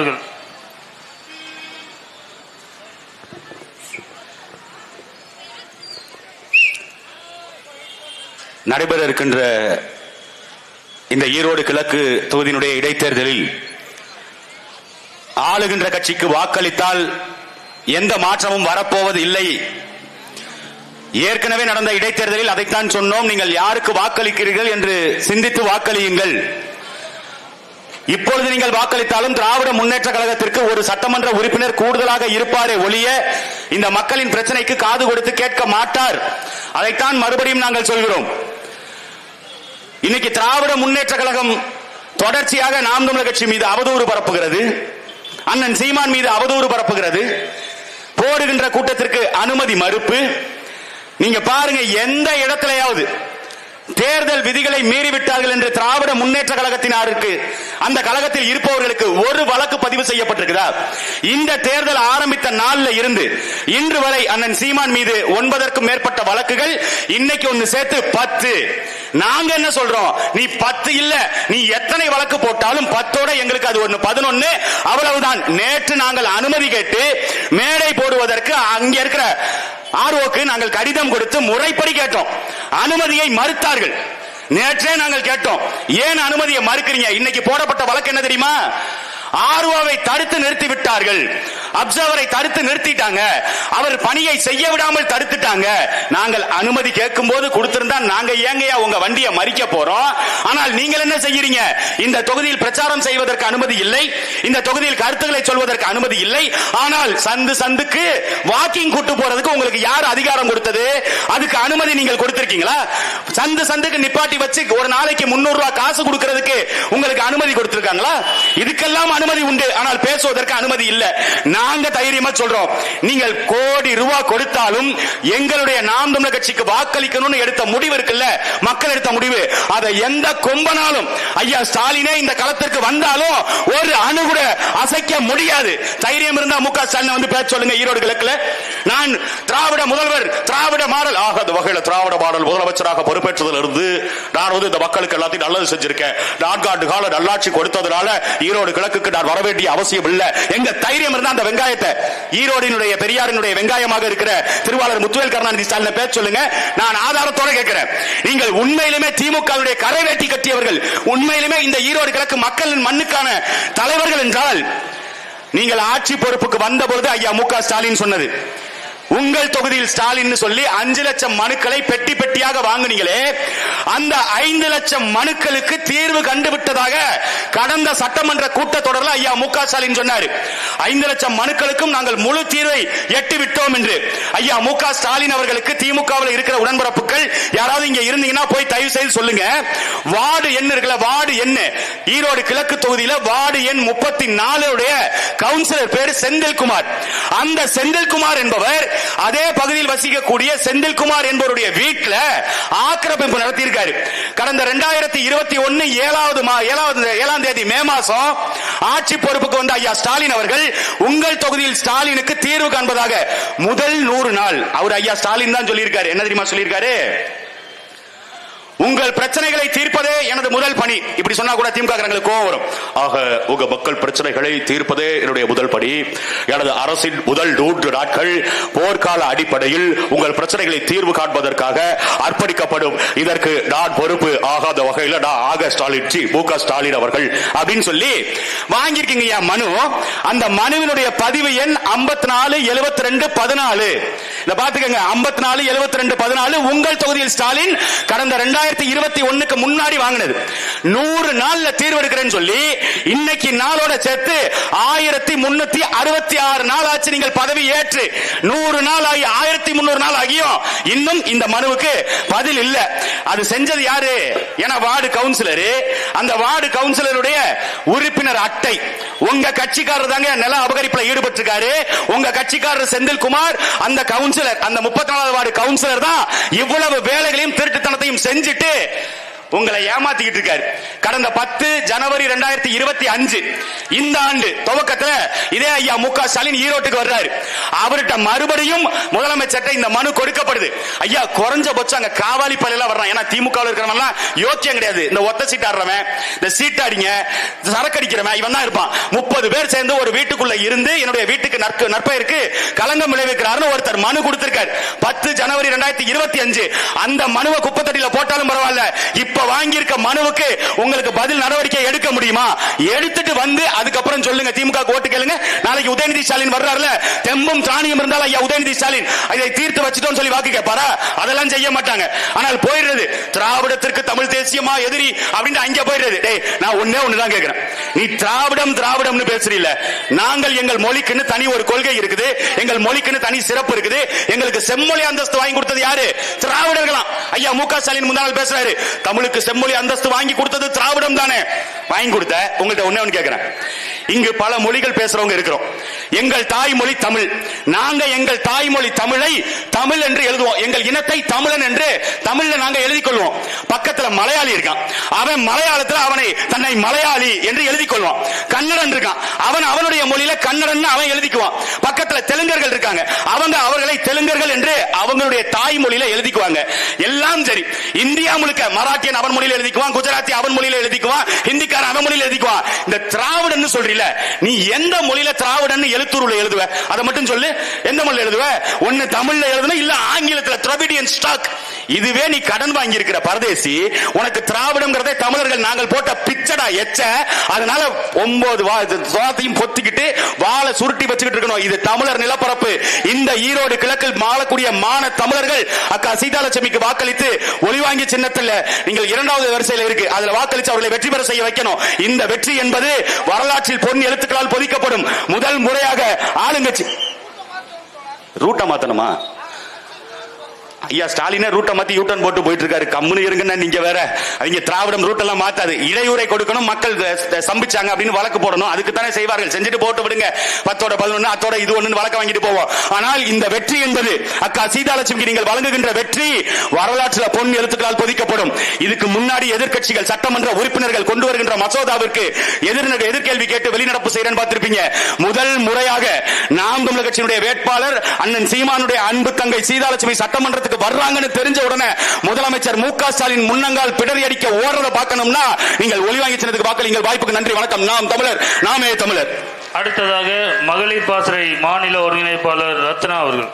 அவர்கள் நடைபெற இருக்கின்ற இந்த ஈரோடு கிழக்கு தொகுதியினுடைய இடைத்தேர்தலில் ஆளுகின்ற கட்சிக்கு வாக்களித்தால் எந்த மாற்றமும் வரப்போவது இல்லை. ஏற்கனவே நடந்த இடைத்தேர்தலில் அதைத்தான் சொன்னோம். நீங்கள் யாருக்கு வாக்களிக்கிறீர்கள் என்று சிந்தித்து வாக்களியுங்கள். இப்பொழுது நீங்கள் வாக்களித்தாலும் திராவிட முன்னேற்ற கழகத்திற்கு ஒரு சட்டமன்ற உறுப்பினர் கூடுதலாக இருப்பாரே ஒழிய இந்த மக்களின் பிரச்சனைக்கு காது கொடுத்து கேட்க மாட்டார். அதைத்தான் மறுபடியும் நாங்கள் சொல்கிறோம். இன்னைக்கு திராவிட முன்னேற்ற கழகம் தொடர்ச்சியாக நாம் தமிழர் கட்சி மீது அவதூறு பரப்புகிறது. அண்ணன் சீமான் மீது அவதூறு பரப்புகிறது. போடுகின்ற கூட்டத்திற்கு அனுமதி மறுப்பு. நீங்க பாருங்க எந்த இடத்திலேயாவது தேர்தல் விதிகளை மீறிவிட்டார்கள் என்று திராவிட முன்னேற்ற கழகத்தினாருக்கு அந்த கழகத்தில் இருப்பவர்களுக்கு ஒரு வழக்கு பதிவு செய்யப்பட்டிருக்கிறார் இந்த தேர்தல் ஆரம்பித்த நாளில் இருந்து இன்று வரை அண்ணன் சீமான் மீது ஒன்பதற்கும் மேற்பட்ட வழக்குகள் இன்னைக்கு ஒன்னு சேர்த்து பத்து. நாங்க என்ன சொல்றோம்? நீ பத்து இல்ல நீ எத்தனை வழக்கு போட்டாலும் பத்தோட எங்களுக்கு அது ஒண்ணு பதினொன்னு அவ்வளவுதான். நேற்று நாங்கள் அனுமதி கேட்டு மேடை போடுவதற்கு அங்க இருக்கிற ஆர்ஓக்கு நாங்கள் கடிதம் கொடுத்து முறைப்படி கேட்டோம். அனுமதியை மறுத்தார்கள். நேற்றே நாங்கள் கேட்டோம் ஏன் அனுமதியை மறுக்கிறீங்க? இன்னைக்கு போடப்பட்ட வழக்கு என்ன தெரியுமா? ஆர்ஓவை தடுத்து நிறுத்தி விட்டார்கள் அப்சர்வரை தடுத்து நிறுத்திட்டாங்க. அவர் பணியை செய்ய விடாமல் தடுத்துட்டாங்க. நாங்கள் அனுமதி கேட்கும் போது கொடுத்திருந்தா நாங்க ஏங்கையா உங்க வண்டியை மறிக்க போறோம். ஆனால் நீங்கள் என்ன செய்யறீங்க? இந்த தொகுதியில் பிரச்சாரம் செய்வதற்கு அனுமதி இல்லை. இந்த தொகுதியில் கருத்துக்களை சொல்வதற்கு அனுமதி இல்லை. ஆனால் சந்து சந்துக்கு வாக்கிங் கூட்டு போறதுக்கு உங்களுக்கு யார் அதிகாரம் கொடுத்தது? அதுக்கு அனுமதி நீங்கள் கொடுத்திருக்கீங்களா? சந்து சந்துக்கு நிப்பாட்டி வச்சு ஒரு நாளைக்கு முன்னூறு ரூபாய் காசு கொடுக்கறதுக்கு உங்களுக்கு அனுமதி கொடுத்திருக்காங்களா? இதுக்கெல்லாம் அனுமதி உண்டு. ஆனால் பேசுவதற்கு அனுமதி இல்லை. நாங்க தைரியமா சொல்றோம். நீங்கள் கோடி ரூபாய் கொடுத்தாலும் எங்களுடைய நாம் தமிழர் கட்சிக்கு வாக்களிக்கணும்னு எடுத்த முடிவு இருக்குல்ல? மக்கள் எடுத்த முடிவு. அதை எந்த கொம்பனாலும் ஐயா ஸ்டாலினே இந்த களத்திற்கு வந்தாலும் ஒரு அணு கூட அசைக்க முடியாது. தைரியம் இருந்தா மு க ஸ்டாலின் வந்து பேச சொல்லுங்க ஈரோடு கிழக்குல. நான் திராவிட முதல்வர் திராவிட மாடல் ஆகாத வகையில் திராவிட மாடல் முதலமைச்சராக பொறுப்பேற்றதுல இருந்து நான் வந்து இந்த மக்களுக்கு எல்லாத்தையும் நல்லது செஞ்சிருக்கேன். நான்காண்டு கால நல்லாட்சி கொடுத்ததுனால ஈரோடு கிழக்குக்கு நான் வர வேண்டிய அவசியம் இல்ல. எங்க தைரியம் இருந்தா அந்த வெங்காயத்தை. ஈரோடினுடைய பெரியாரினுடைய வெங்காயமாக இருக்கிற திருவாளர் முத்துவேல் கருணாநிதி ஸ்டாலின் பேச சொல்லுங்க. நான் ஆதாரத்தோட கேட்கிறேன். நீங்கள் உண்மையிலுமே திமுகவுடைய கரை வேட்டி கட்டியவர்கள் உண்மையிலுமே இந்த ஈரோடு கிழக்கு மக்களின் மண்ணுக்கான தலைவர்கள் என்றால் நீங்கள் ஆட்சி பொறுப்புக்கு வந்த பொழுது ஐயா மு க ஸ்டாலின் சொன்னது. உங்கள் தொகுதியில் ஸ்டாலின் சொல்லி அஞ்சு லட்சம் மனுக்களை பெட்டி பெட்டியாக வாங்குனீங்களே அந்த ஐந்து லட்சம் மனுக்களுக்கு தீர்வு கண்டுவிட்டதாக கடந்த சட்டமன்ற கூட்டத்தொடரில் ஐயா மு க ஸ்டாலின் சொன்னார். ஐந்து லட்சம் மனுக்களுக்கும் நாங்கள் முழு தீர்வை எட்டி விட்டோம் என்று. ஐயா மு க ஸ்டாலின் அவர்களுக்கு திமுகவில் இருக்கிற உடன்பிறப்புகள் யாராவது இங்க இருந்தீங்கன்னா போய் தயவு செய்து சொல்லுங்க. வார்டு எண் இருக்குல்ல வார்டு எண். ஈரோடு கிழக்கு தொகுதியில வார்டு எண் முப்பத்தி நாலுடைய கவுன்சிலர் பேர் செந்தில்குமார். அந்த செந்தில்குமார் என்பவர் அதே பகுதியில் வசிக்கக்கூடிய செந்தில்குமார் என்பவருடைய வீட்டில் ஆக்கிரமிப்பு நடத்தியிருக்காரு. கடந்த ரெண்டாயிரத்தி இருபத்தி ஒன்னு ஏழாவது மா- ஏழாவது ஏழாம் தேதி மே மாசம் ஆட்சி பொறுப்புக்கு வந்த ஐயா ஸ்டாலின் அவர்கள் உங்கள் தொகுதியில் ஸ்டாலினுக்கு தீர்வு காண்பதாக முதல் நூறு நாள். அவர் ஐயா ஸ்டாலின் தான் சொல்லியிருக்காரு. என்ன தெரியுமா சொல்லியிருக்காரு? உங்கள் பிரச்சனைகளை தீர்ப்பதே எனது முதல் பணி. இப்படி சொன்னா கூட திமுக கோவம் வரும். ஆக உங்க மக்கள் பிரச்சனைகளை தீர்ப்பதே என்னுடைய முதல் பணி. எனது அரசின் முதல் நூற்று நாட்கள் போர்க்கால அடிப்படையில் உங்கள் பிரச்சனைகளை தீர்வு காண்பதற்காக அர்ப்பணிக்கப்படும். இதற்கு நான் பொறுப்பு ஆகாத வகையில் நான் ஆக ஸ்டாலின் மு க ஸ்டாலின் அவர்கள் அப்படின்னு சொல்லி வாங்கியிருக்கீங்க ஐயா மனு? அந்த மனுவினுடைய பதிவு எண் ஐம்பத்தி நாலு எழுபத்தி ரெண்டு பதினாலு. இதை பாத்துக்கங்க ஐம்பத்தி நாலு எழுபத்தி ரெண்டு பதினாலு உங்கள் தொகுதியில் ஸ்டாலின் கடந்த ரெண்டாயிரம் ரெண்டாயிரத்தி இருபத்தி ஒண்ணுக்கு முன்னாடி வாங்கினது. நூறு நாள்ல தீர்வு எடுக்கிறேன்னு சொல்லி இன்னைக்கு நாளோட சேர்த்து ஆயிரத்தி முன்னூத்தி அறுபத்தி ஆறு நாள் ஆச்சு நீங்கள் பதவி ஏற்று. நூறு நாள் ஆகி ஆயிரத்தி முன்னூறு நாள் ஆகியும் இன்னும் இந்த மனுவுக்கு பதில் இல்ல. அது செஞ்சது யாரு? என வார்டு கவுன்சிலரு. அந்த வார்டு கவுன்சிலருடைய உறுப்பினர் அட்டை. உங்க கட்சிக்காரர் தாங்க நில அபகரிப்புல ஈடுபட்டிருக்காரு. உங்க கட்சிக்காரர் செந்தில்குமார் அந்த கவுன்சிலர் அந்த முப்பத்தி நாலாவது வார்டு கவுன்சிலர் தான் இவ்வளவு வேலைகளையும் திருட்டுத்தனத்தையும் செஞ்சுட்டு て、உங்களை ஏமாத்திக்கிட்டு இருக்காரு. கடந்த பத்து ஜனவரி ரெண்டாயிரத்தி இருபத்தி அஞ்சு இந்த ஆண்டு துவக்கத்துல இதே ஐயா மு க ஸ்டாலின் ஈரோட்டுக்கு வர்றாரு. அவர்கிட்ட மறுபடியும் முதலமைச்சர்கிட்ட இந்த மனு கொடுக்கப்படுது. ஐயா குறைஞ்சபட்சம் அங்க காவாலி பள்ளியெல்லாம் வர்றான். ஏன்னா திமுக இருக்கிறவன் யோக்கியம் கிடையாது. இந்த ஒத்த சீட்டாடுறவன் இந்த சீட்டாடிங்க சரக்கு அடிக்கிறவன் இவன் தான் இருப்பான். முப்பது பேர் சேர்ந்து ஒரு வீட்டுக்குள்ள இருந்து என்னுடைய வீட்டுக்கு நற்ப நற்பெயருக்கு களங்கம் விளைவிக்கிறாருன்னு ஒருத்தர் மனு கொடுத்திருக்காரு. பத்து ஜனவரி ரெண்டாயிரத்தி இருபத்தி அஞ்சு அந்த மனுவை குப்பத்தட்டியில போட்டாலும் பரவாயில்ல. இப்ப வாங்கியிருக்க மனுவுக்கு உங்களுக்கு பதில் நடவடிக்கை எடுக்க முடியுமா? எடுத்துட்டு வந்து அதுக்கப்புறம் சொல்லுங்க. திமுக ஓட்டு கேளுங்க. நாளைக்கு உதயநிதி ஸ்டாலின் வர்றாருல தெம்பும் திராணியும் இருந்தால் ஐயா உதயநிதி ஸ்டாலின் இதை தீர்த்து வச்சுட்டோம்னு சொல்லி வாக்கு கேட்பாரா? அதெல்லாம் செய்ய மாட்டாங்க. ஆனால் போயிடுறது திராவிடத்திற்கு தமிழ் தேசியமா எதிரி அப்படின்னு அங்க போயிடுறது. டேய் நான் ஒன்னே ஒண்ணுதான் கேட்கிறேன். நீ திராவிடம் திராவிடம்னு பேசுறீல நாங்கள் எங்கள் மொழிக்குன்னு தனி ஒரு கொள்கை இருக்குது. எங்கள் மொழிக்குன்னு தனி சிறப்பு இருக்குது. எங்களுக்கு செம்மொழி அந்தஸ்து வாங்கி கொடுத்தது யாரு? திராவிடர்களாம். ஐயா மு க ஸ்டாலின் முந்தாள் பேசுறாரு. தமிழ் தமிழுக்கு செம்மொழி அந்தஸ்து வாங்கி கொடுத்தது திராவிடம் தானே? வாங்கி கொடுத்த. உங்கள்ட்ட ஒண்ணே ஒண்ணு கேட்கிறேன் இங்கு பல மொழிகள் பேசுறவங்க இருக்கிறோம். எங்கள் தாய்மொழி தமிழ். நாங்க எங்கள் தாய்மொழி தமிழை தமிழ் என்று எழுதுவோம். எங்கள் இனத்தை தமிழன் என்று தமிழ்ல நாங்க எழுதி கொள்வோம். பக்கத்துல மலையாளி இருக்கான். அவன் மலையாளத்துல அவனை தன்னை மலையாளி என்று எழுதி கொள்வான். கன்னடன் இருக்கான். அவன் அவனுடைய மொழியில கன்னடன் அவன் எழுதிக்குவான். பக்கத்துல தெலுங்கர்கள் இருக்காங்க. அவங்க அவர்களை தெலுங்கர்கள் என்று அவங்களுடைய தாய்மொழியில எழுதிக்குவாங்க. எல்லாம் சரி. இந்தியா முழுக்க மராட்டியன் அவன் மொழியில் எழுதிக்குவான். குஜராத்தி அவன் மொழியில் எழுதிக்குவான். ஹிந்திக்காரன் அவன் மொழியில் எழுதிக்குவான். இந்த திராவிடன் சொல்றீல நீ எந்த மொழியில திராவிடன் எழுத்துருல எழுதுவ? அதை மட்டும் சொல்லு. எந்த மொழியில எழுதுவ? ஒன்னு தமிழ்ல எழுதுன இல்ல ஆங்கிலத்துல. திராவிடியன் ஸ்டாக். இதுவே நீ கடன் வாங்கி இருக்கிற பரதேசி உனக்கு திராவிடம்ங்கிறதே தமிழர்கள் நாங்கள் போட்ட பிச்சடா எச்ச. அதனால ஒன்பது வாத்தையும் பொத்திக்கிட்டு வாழை சுருட்டி வச்சுக்கிட்டு இருக்கணும். இது தமிழர் நிலப்பரப்பு. இந்த ஈரோடு கிழக்கில் மாளக்கூடிய மான தமிழர்கள் அக்கா சீதாலட்சுமிக்கு வாக்களித்து ஒளிவாங்கி சின்னத்தில் நீங்கள் இரண்டாவது வரிசையில் இருக்கு. அதுல வாக்களித்து அவர்களை வெற்றி பெற செய்ய வைக்கணும். இந்த வெற்றி என்பது வரலாற்றில் பொன் எழுத்துக்களால் பொதிக்கப்படும் முதல் முறையாக ஆளுங்கட்சி ரூட்டை மாத்தணுமா? ஐயா ஸ்டாலினே ரூட்டை மாத்தி யூட்டன் போட்டு போயிட்டு இருக்காரு கம்முனு இருங்கன்னா நீங்க வேற. அவங்க திராவிடம் ரூட் எல்லாம் மாத்தாது. இடையூறை கொடுக்கணும் மக்கள் சம்பிச்சாங்க அப்படின்னு வழக்கு போடணும். அதுக்கு தானே செய்வார்கள். செஞ்சுட்டு போட்டு விடுங்க. பத்தோட பதினொன்னு அத்தோட இது ஒண்ணு வழக்க வாங்கிட்டு போவோம். ஆனால் இந்த வெற்றி என்பது அக்கா சீதாலட்சுமிக்கு நீங்கள் வழங்குகின்ற வெற்றி வரலாற்றுல பொன் எழுத்துக்களால் பொதிக்கப்படும். இதுக்கு முன்னாடி எதிர்க்கட்சிகள் சட்டமன்ற உறுப்பினர்கள் கொண்டு வருகின்ற மசோதாவிற்கு எதிர் எதிர்கேள்வி கேட்டு வெளிநடப்பு செய்யறேன்னு பார்த்திருப்பீங்க. முதல் முறையாக நாம் தமிழக கட்சியினுடைய வேட்பாளர் அண்ணன் சீமானுடைய அன்பு தங்கை சீதாலட்சுமி சட்டமன்றத்துக்கு வர்றாங்கன்னு தெரிஞ்ச உடனே முதலமைச்சர் மு க ஸ்டாலின் முன்னங்கால் பிடரி அடிக்க ஓடுறத பார்க்கணும்னா நீங்கள் ஒளிவாங்கி சின்னத்துக்கு பார்க்கல. வாய்ப்புக்கு நன்றி வணக்கம். நாம் தமிழர் நாமே தமிழர். அடுத்ததாக மகளிர் பாசறை மாநில ஒருங்கிணைப்பாளர் ரத்னா அவர்கள்.